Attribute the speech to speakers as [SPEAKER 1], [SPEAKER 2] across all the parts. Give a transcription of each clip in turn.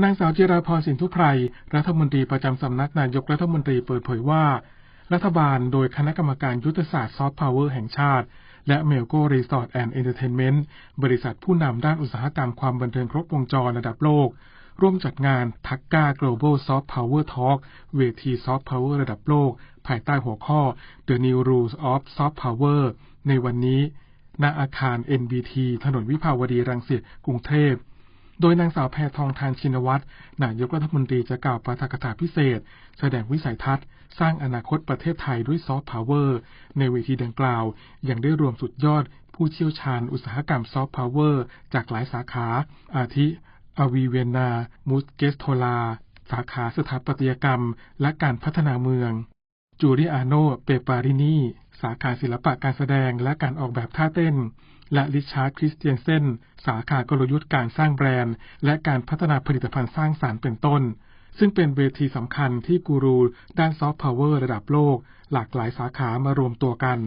[SPEAKER 1] นางสาวจิราพรสินทุไพรรัฐมนตรีประจำสำนักนายกรัฐมนตรีเปิดเผยว่า รัฐบาลโดยคณะกรรมการยุทธศาสตร์ซอฟต์พาวเวอร์แห่งชาติ และเมลโกรีสอร์ทแอนด์เอนเตอร์เทนเมนต์บริษัทผู้นำด้านอุตสาหกรรมความบันเทิงครบวงจรระดับโลก ร่วมจัดงานทักกา Global Soft Power Talk เวทีซอฟต์พาวเวอร์ระดับโลก ภายใต้หัวข้อ The New Rules of Soft Power ในวันนี้ณอาคาร NBT ถนนวิภาวดีรังสิตกรุงเทพ โดยนางสาวแพทองทานชินวัตรนายกรัฐมนตรีจะกล่าวปาฐกถาพิเศษ แสดงวิสัยทัศน์ สร้างอนาคตประเทศไทยด้วยซอฟต์พาวเวอร์ ในเวทีดังกล่าว ยังได้รวมสุดยอด ผู้เชี่ยวชาญอุตสาหกรรมซอฟต์พาวเวอร์ จากหลายสาขา อาทิ อวีเวนามุสเกสโทลา สาขาสถาปัตยกรรม และการพัฒนาเมือง จูริอาโน เปปารินีสาขาศิลปะการแสดงและการออกแบบท่าเต้น และริชาร์ดคริสเตียนเซนสาขากลยุทธ์การสร้างแบรนด์ และการพัฒนาผลิตภัณฑ์สร้างสารรค์เป็นต้น ซึ่งเป็นเวทีสำคัญที่กูรูด้านซอฟต์พาวเวอร์ระดับโลก หลากหลายสาขามารวมตัวกัน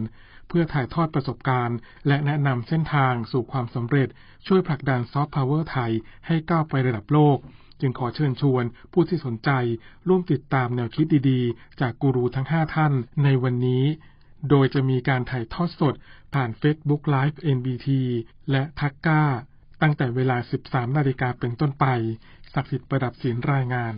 [SPEAKER 1] เพื่อถ่ายทอดประสบการณ์ และแนะนำเส้นทางสู่ความสำเร็จ ช่วยผลักดันซอฟต์พาวเวอร์ไทยให้ก้าวไประดับโลก จึงขอเชิญชวนผู้ที่สนใจร่วมติดตามแนวคิดดีๆ จากกูรูทั้ง 5 ท่านในวันนี้ โดยจะมีการถ่ายทอดสดผ่าน Facebook Live NBT และทักก้า ตั้งแต่เวลา 13 นาฬิกาเป็นต้นไป ศักดิ์สิทธิ์ประดับศิลรายงาน